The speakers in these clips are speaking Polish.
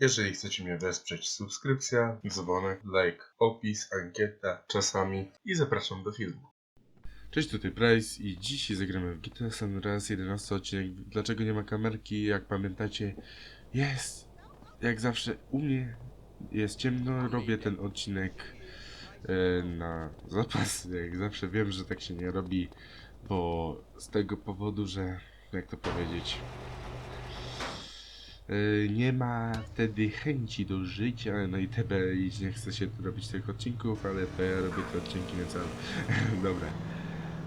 Jeżeli chcecie mnie wesprzeć, subskrypcja, dzwonek, like, opis, ankieta, czasami i zapraszam do filmu. Cześć, tutaj Price i dzisiaj zagramy w GTA San Andreas 11 odcinek. Dlaczego nie ma kamerki? Jak pamiętacie, jest jak zawsze u mnie jest ciemno, robię ten odcinek e, na zapas. Jak zawsze wiem, że tak się nie robi, bo z tego powodu, że jak to powiedzieć, nie ma wtedy chęci do życia, no i tebe nie chce się robić tych odcinków, ale to ja robię te odcinki na cały. Dobra.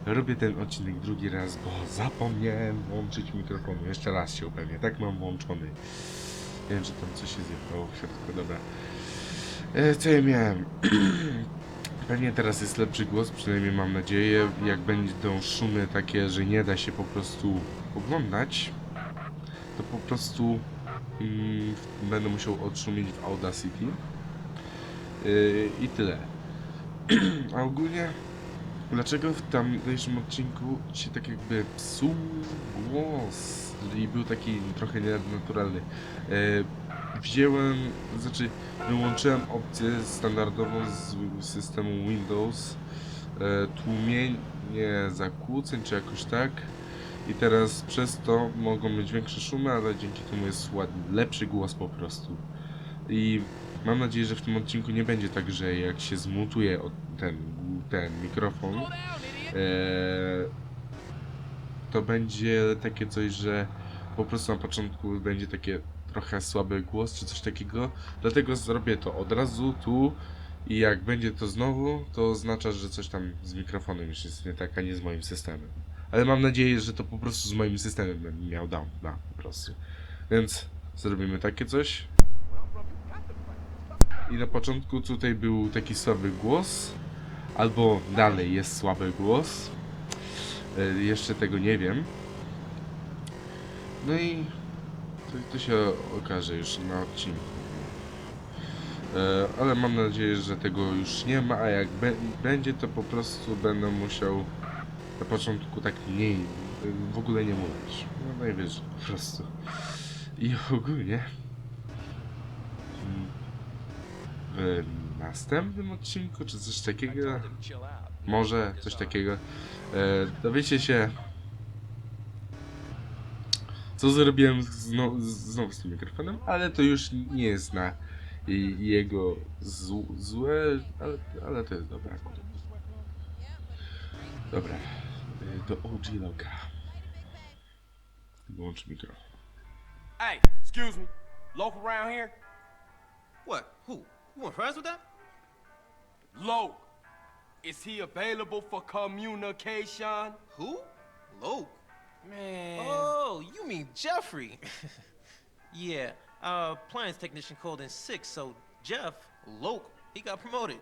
Robię ten odcinek drugi raz, bo zapomniałem włączyć mikrofonu. Jeszcze raz się upewnię. Tak mam włączony. Wiem, czy tam coś się zjechało w środku. Dobra. E, co ja miałem? Pewnie teraz jest lepszy głos, przynajmniej mam nadzieję. Jak będą szumy takie, że nie da się po prostu oglądać, to po prostu będę musiał odszumić w Audacity. Yy, I tyle. A ogólnie, dlaczego w tamtejszym odcinku się tak jakby psuł głos i był taki trochę nienaturalny? Yy, wziąłem, znaczy wyłączyłem opcję standardową z systemu Windows, e, tłumienie zakłóceń czy jakoś tak. I teraz przez to mogą być większe szumy, ale dzięki temu jest ładny, lepszy głos po prostu. I mam nadzieję, że w tym odcinku nie będzie tak, że jak się zmutuje ten, ten mikrofon, e, to będzie takie coś, że po prostu na początku będzie takie trochę słaby głos czy coś takiego. Dlatego zrobię to od razu tu i jak będzie to znowu, to oznacza, że coś tam z mikrofonem już jest nie tak, a nie z moim systemem. Ale mam nadzieję, że to po prostu z moim systemem będę miał down, da, po prostu. Więc zrobimy takie coś. I na początku tutaj był taki słaby głos, albo dalej jest słaby głos. E, jeszcze tego nie wiem. No i to, to się okaże już na odcinku. E, ale mam nadzieję, że tego już nie ma, a jak będzie, to po prostu będę musiał na początku tak mniej, w ogóle nie mówić. No najwyżej, po prostu. I ogólnie w następnym odcinku, czy coś takiego, może coś takiego, e, dowiecie się co zrobiłem znowu, znowu z tym mikrofonem, ale to już nie jest na jego zł, złe, ale, ale to jest. Dobra, y, do OG Loka. Wyłącz mikrofon. Hey, excuse me. Local around here? What? Who? You want friends with that? Loke. Is he available for communication? Who? Loke. Man. Oh, you mean Jeffrey? yeah, our appliance technician called in sick, so Jeff, Loke, he got promoted.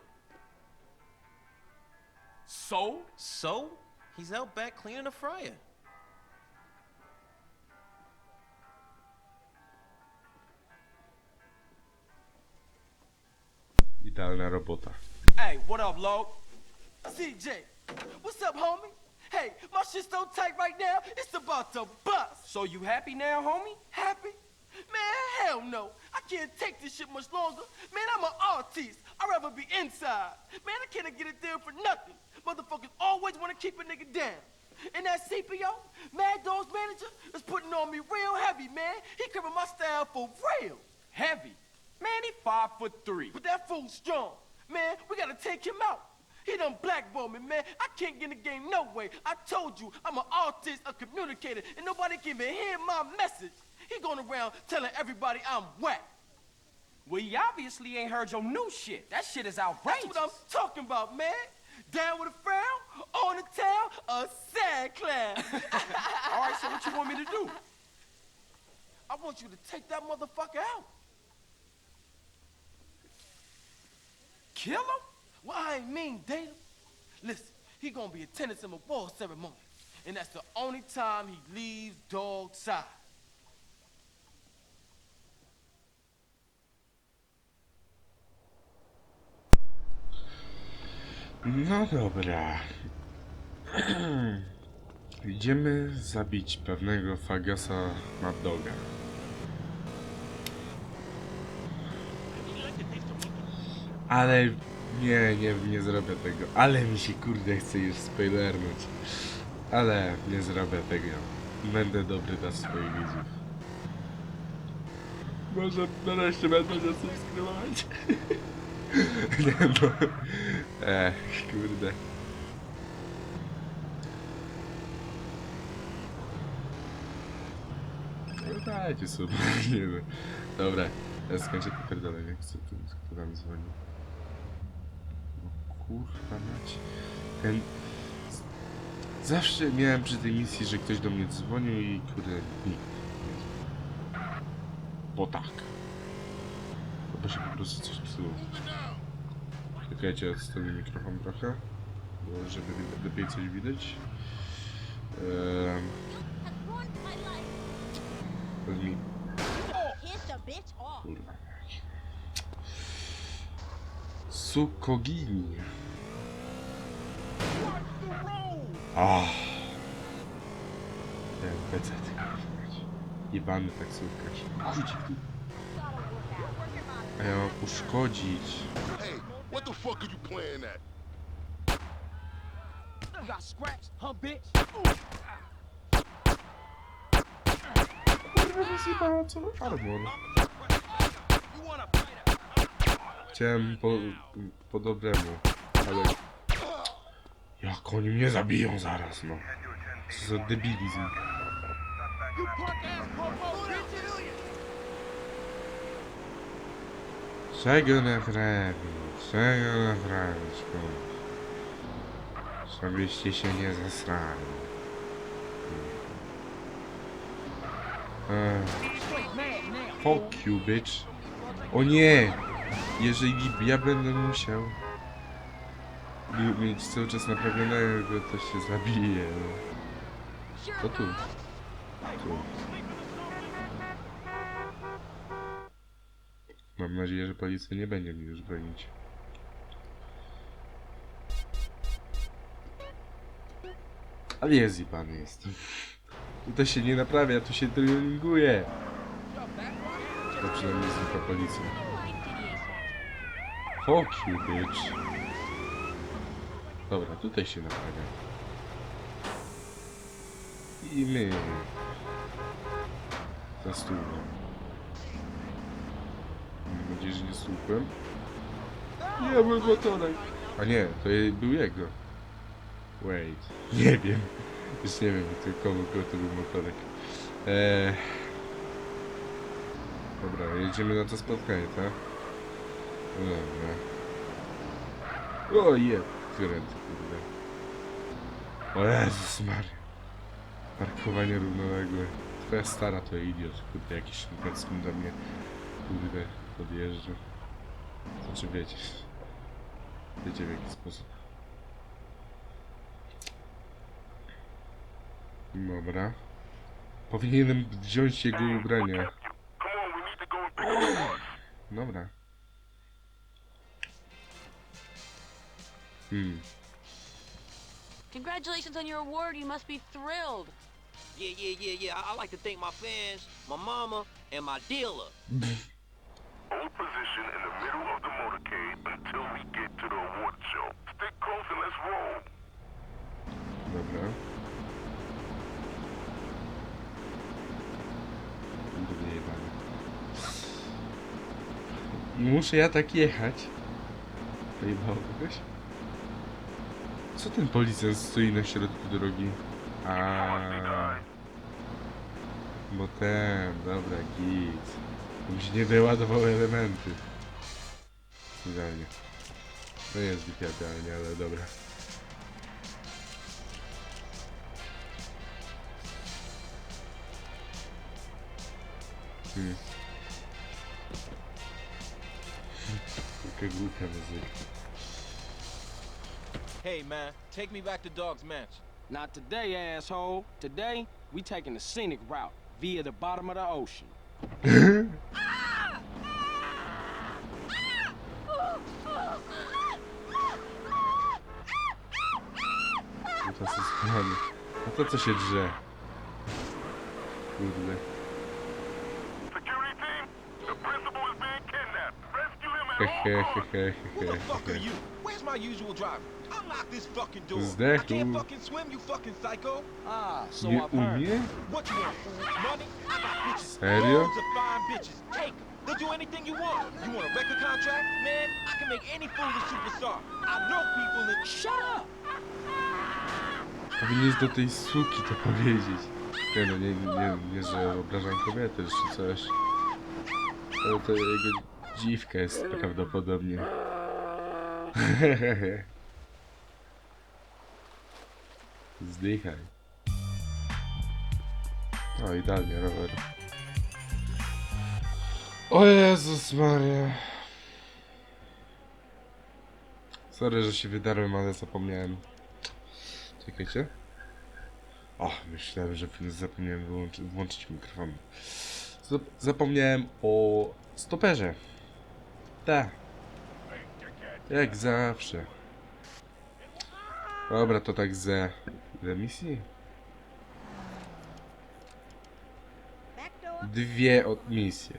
So? So he's out back cleaning the fryer. Idealna robota. Hey, what up, Loke? CJ, what's up, homie? Hey, my shit's so tight right now, it's about to bust. So you happy now, homie? Happy? Man, hell no. I can't take this shit much longer. Man, I'm an artist. I'd rather be inside. Man, I can't get it there for nothing. Motherfuckers always want to keep a nigga down. And that CPO, Mad Dog's manager, is putting on me real heavy, man. He cribbing my style for real. Heavy. Man, he five foot three. But that fool's strong. Man, we gotta take him out. He done blackballed me, man. I can't get in the game no way. I told you, I'm an artist, a communicator, and nobody can even hear my message. He going around telling everybody I'm whack. Well, he obviously ain't heard your new shit. That shit is outrageous. That's what I'm talking about, man. Down with a frown, on the tail, a sad clown. All right, so what you want me to do? I want you to take that motherfucker out. Kill him? Well, I ain't mean date him. Listen, he gonna be attending some award ceremony, and that's the only time he leaves dog side. No dobra. Idziemy zabić pewnego Fagasa Mad Doga. Ale nie, nie, nie zrobię tego. Ale mi się kurde chce już spoilernąć. Ale nie zrobię tego. Będę dobry dla swoich widzów. Może nareszcie będę zasubskrybować. nie no. Ech, kurde. No dajcie sobie, nie no. Dobra, ja skończę to pierdolenie, kto, tu- kto tam dzwoni. No kurwa mać. Ten... Zawsze miałem przy tej misji, że ktoś do mnie dzwonił i kurde, nikt nie. Bo tak. Bo się po prostu coś psuło. Czekajcie, odstawię mikrofon trochę, bo żeby lepiej coś widać. Ehm, Kiss the bitch off. Kurwa. Sukogini. Ah. Ten PC Jebany taksówkarz. Chodź tu. A ja mam uszkodzić. Hey, what the fuck are you playing at? Got scratched, huh, bitch? Kurwa, wysypało co? Armor. Chciałem po, po dobremu, ale... Jak oni mnie zabiją zaraz, no. Co za debilizm. You punk ass popo, bitch! Czego naprawić? Czego naprawić, kurwa? Żebyście się nie zesrali. Ech. Fuck you, bitch. O nie! Jeżeli ja będę musiał mi- mieć cały czas naprawionego, to się zabije. To tu. Tu. Mam nadzieję, że policja nie będzie mnie już bronić. Ale jest i pan jest. To się nie naprawia, tu się tuninguje. To przynajmniej zwykła policja. Fuck you, bitch. Dobra, tutaj się naprawia. I my. Za że nie słupem. Nie, był motorek. A nie, to je- był jego. Wait. Nie wiem. Już nie wiem, tylko komu to był motorek. Eee... Dobra, jedziemy na to spotkanie, tak? Dobra. O je, kręt, kurde. O Jezus Maria. Parkowanie równoległe. Twoja stara to idiot, kurde, jakiś szybkowskim do mnie, kurde, podjeżdża. Znaczy wiecie, wiecie w jaki sposób. Dobra. Powinienem wziąć jego ubrania. Dobra. Hmm. Congratulations on your award. You must be thrilled. Yeah, yeah, yeah, yeah. I, I like to thank my fans, my mama, and my dealer. Position in the middle of the motorcade until we get to the award show. Stick close and let's roll. Dobra. Jebany. Muszę ja tak jechać. Pojebało kogoś? Co ten policjant stoi na środku drogi? A. Bo ten, dobra, git. Się nie wyładowały elementy. Idealnie. No jest zbyt idealnie, ale dobra. Hmm. Jaka głupia muzyka. Hey man, take me back to Dog's Mansion. Not today, asshole. Today, we taking the scenic route via the bottom of the ocean. I've heard. umie? What you want, fool? Money? I got bitches. Serio? They'll do anything you want. You want a record contract? Man, I can make any fool a superstar. I know people in... Shut up! Powinieneś do tej suki to powiedzieć. Nie no, nie, nie, nie że obrażam kobiety czy coś. Ale to jego dziwka jest prawdopodobnie. Zdychaj. O, idealnie, rower. O Jezus Maria. Sorry, że się wydarłem, ale zapomniałem. Czekajcie. O, myślałem, że zapomniałem wyłączyć, włączyć mikrofon. Zap- Zapomniałem o stoperze. Tak. Jak zawsze. Dobra, to tak ze... Ile misji? Dwie od misje.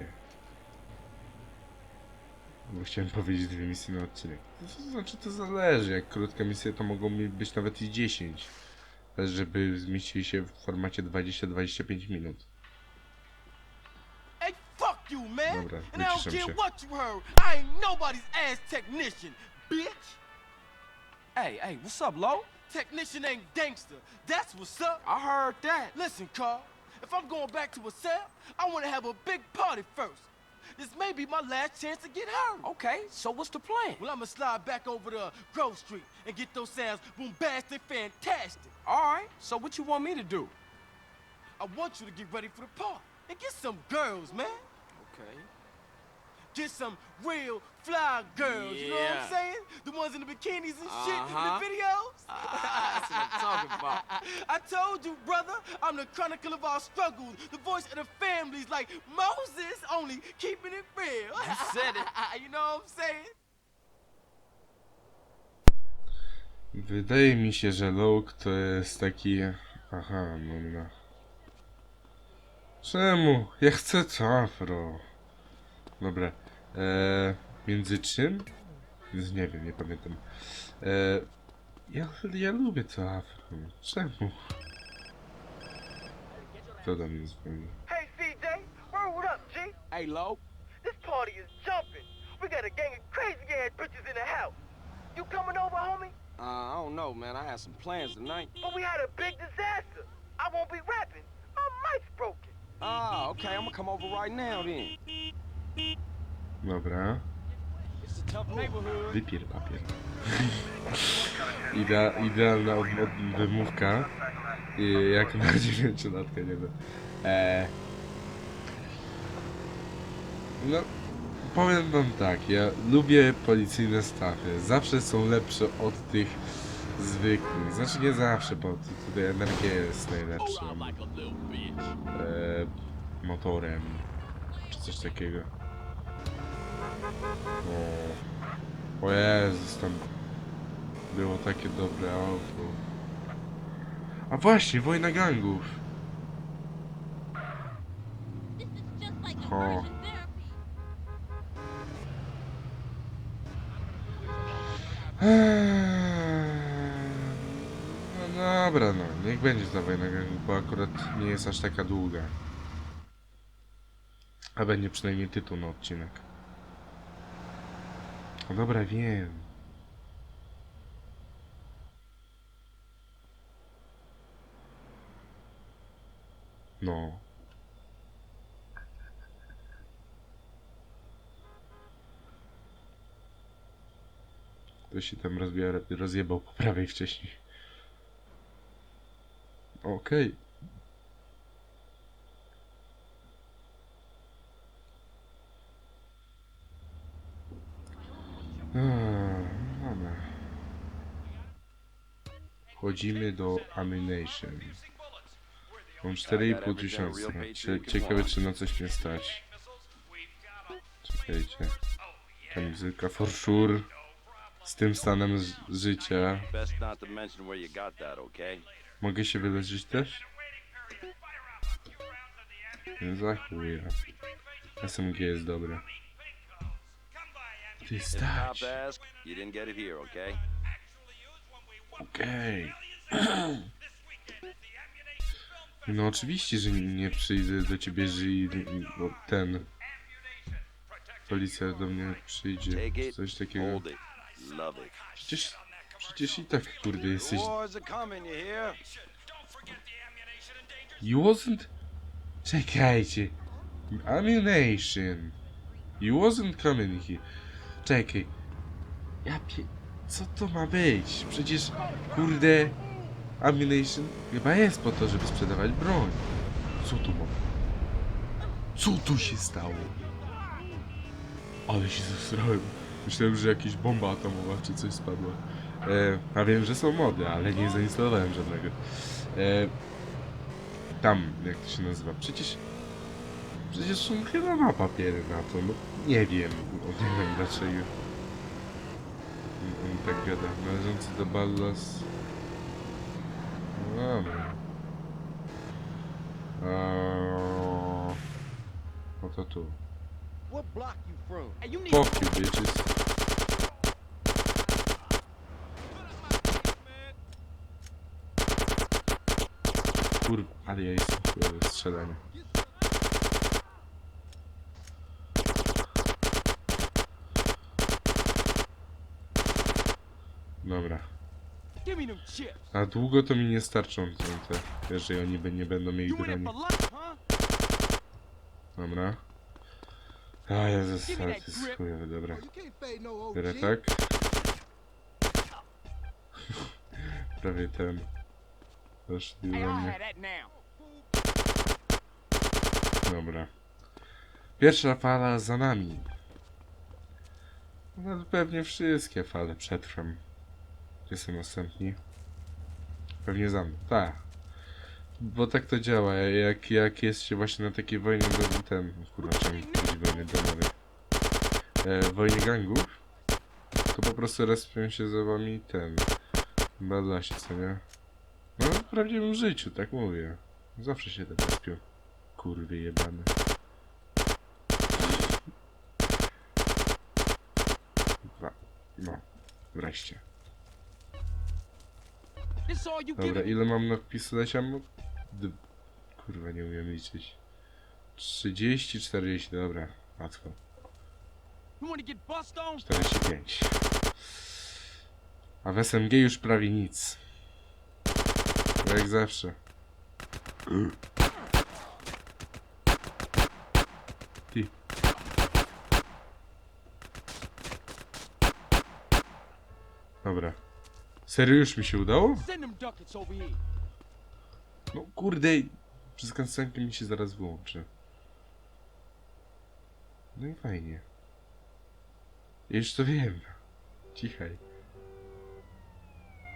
Bo chciałem powiedzieć dwie misje na odcinek. To znaczy to zależy, jak krótka misja to mogą być nawet i 10. Ale żeby zmieścili się w formacie 20-25 minut. Hey, fuck you, man. Dobra, wyciszam się. what you heard. I ain't nobody's ass technician, bitch. Hey, hey, what's up, Lo? Technician ain't gangster. That's what's up. I heard that. Listen, Carl. If I'm going back to a cell, I want to have a big party first. This may be my last chance to get hurt. Okay, so what's the plan? Well, I'ma slide back over to Grove Street and get those sounds bombastic, fantastic. All right, so what you want me to do? I want you to get ready for the party and get some girls, man. Okay. Get some real fly girls. You know what I'm saying? The ones in the bikinis and shit Uh-huh. in the videos. That's what I'm talking about. I told you, brother, I'm the chronicle of our struggles, the voice of the families, like Moses, only keeping it real. You said it. you know what I'm saying? Wydaje mi się, że Luke to jest taki... Aha, no no. Czemu? Ja chcę to afro. Dobra. Eee, między czym? Więc Nie wiem, nie pamiętam. Eee, ja, ja lubię to afro. Czemu? Kto do mnie dzwoni? Hey, CJ, word up, G. Hey, Lo. This party is jumping. We got a gang of crazy ass bitches in the house. You coming over, homie? Uh, I don't know, man. I had some plans tonight. But we had a big disaster. I won't be rapping. My mic's broken. Ah, okay. I'm gonna come over right now then. Dobra. Wypier papier. Idea, idealna od, od, wymówka. I jak na dziewięciolatka, nie wiem. Eee. No, powiem wam tak, ja lubię policyjne stafy. Zawsze są lepsze od tych zwykłych. Znaczy nie zawsze, bo tu- tutaj energia jest najlepszym eee, motorem. Czy coś takiego. O, o Jezus, tam było takie dobre auto. A właśnie, wojna gangów. Immersion therapy. No dobra, no, niech będzie ta wojna gangów, bo akurat nie jest aż taka długa. A będzie przynajmniej tytuł na odcinek. Dobra, wiem. No. To się tam rozbija, rozjebał po prawej wcześniej. Okej. Okay. Dobra. Wchodzimy do Amination. Mam 4,5 tysiąca. Cie- Ciekawe czy na coś mnie stać. Czekajcie. Kamizelka for sure. Z tym stanem życia. Mogę się wyleczyć też? Nie za chuja. SMG jest dobre. Ty stać. Here, okay? Okej. No oczywiście, że nie przyjdę do ciebie, jeżeli no, ten... Policja do mnie przyjdzie, czy coś takiego. Przecież, przecież i tak, kurde, jesteś... You wasn't... Czekajcie. Ammunition. You wasn't coming here. Czekaj. Ja pie... Co to ma być? Przecież, kurde... Ammunition chyba jest po to, żeby sprzedawać broń. Co tu mam? Co tu się stało? Ale się zesrałem. Myślałem, że jakaś bomba atomowa czy coś spadła. E, a wiem, że są mody, ale nie zainstalowałem żadnego. E, tam, jak to się nazywa? Przecież... Przecież są chyba ma papiery na to, no nie wiem, nie wiem dlaczego. Tak gada, należący do Ballas... No dobra. Eee, no to tu. What block you from? Hey, you need Fuck you, bitches. Kur... ale ja jestem chujowy w strzelaniu. Dobra. A długo to mi nie starczą te, jeżeli oni nie będą mieli broni. Dobra. A Jezus, ale jest chujowe, dobra. Biorę tak. Prawie ten. Doszli do mnie. Dobra. Pierwsza fala za nami. No pewnie wszystkie fale przetrwam. Gdzie są następni? Pewnie za mną. Tak. Bo tak to działa. Jak, jak jest się właśnie na takiej wojnie do ten. Kurwa, czemu wojny domowej? E, wojnie gangów. To po prostu respią się za wami ten. Badlasi, co nie? No w prawdziwym życiu, tak mówię. Zawsze się tak respią. Kurwy jebane. Dwa. No. Wreszcie. Dobra, ile mam na. D... Kurwa, nie umiem liczyć. 30, 40, dobra. Łatwo. You wanna get bust on? 45. A w SMG już prawie nic. Jak zawsze. Ty. Dobra. Serio już mi się udało? No kurde, przez kancenkę mi się zaraz wyłączy. No i fajnie. Ja już to wiem. Cichaj.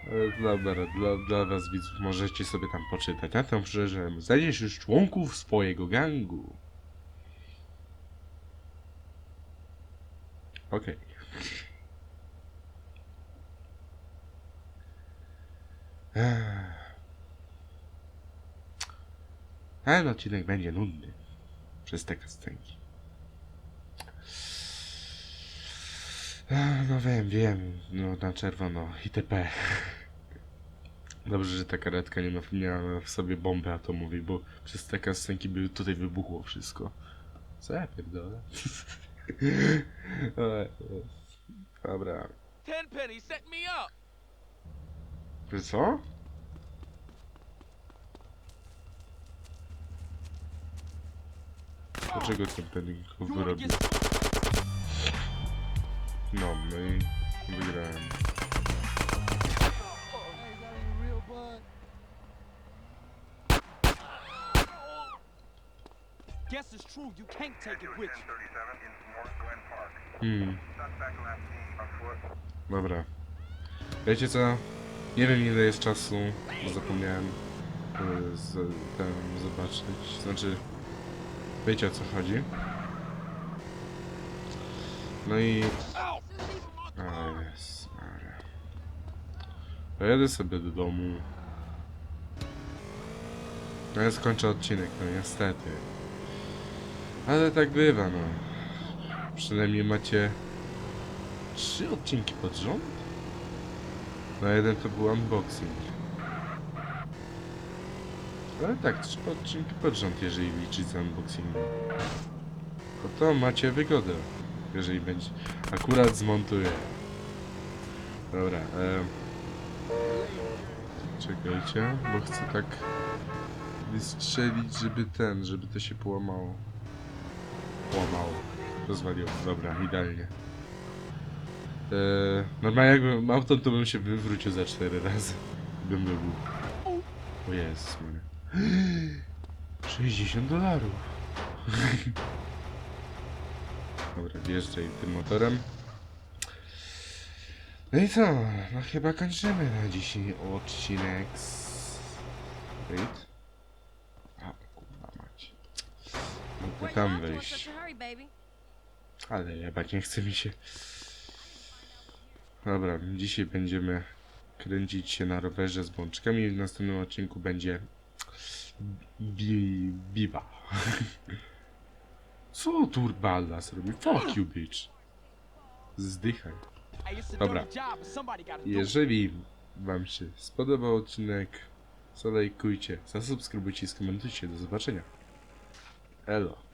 Ale dobra, dla, dla was widzów możecie sobie tam poczytać. A tam że znajdziesz już członków swojego gangu. Okej. Ech. Ten odcinek będzie nudny. Przez te kastenki. No wiem, wiem. No na czerwono. ITP. Dobrze, że ta karetka nie miała w sobie bomby atomowej, bo przez te kastenki by tutaj wybuchło wszystko. Co ja pierdolę? Dobra. Ten penny set me up. Co? Dlaczego ten wanna wyrobił? No, i wygrałem. Guess it's true, you can't take it with you. Hmm. Dobra. Wiecie co? Nie wiem ile jest czasu, bo zapomniałem e, z, ten zobaczyć. Znaczy, wiecie o co chodzi. No i... A jest, Pojadę sobie do domu. No ja skończę odcinek, no niestety. Ale tak bywa, no. Przynajmniej macie trzy odcinki pod rząd? No jeden to był unboxing. Ale tak, trzy odcinki pod rząd, jeżeli liczyć z unboxingu. No to macie wygodę, jeżeli będzie. Akurat zmontuję. Dobra, em. Czekajcie, bo chcę tak wystrzelić, żeby ten, żeby to się połamało. Połamało. Rozwaliło. Dobra, idealnie. Eee, normalnie jakbym autem, to bym się wywrócił za cztery razy. Bym był. O Jezus Maria. 60 dolarów. Dobra, wjeżdżaj tym motorem. No i co? No chyba kończymy na dzisiaj odcinek z... Wait. A, kurwa mać. Mogę tam wejść. Ale jebać, nie chce mi się. Dobra, dzisiaj będziemy kręcić się na rowerze z bączkami. W następnym odcinku będzie bi biba. Co Turbalas robi? Fuck you, bitch. Zdychaj. Dobra. Jeżeli wam się spodobał odcinek, zalajkujcie, zasubskrybujcie i skomentujcie. Do zobaczenia. Elo.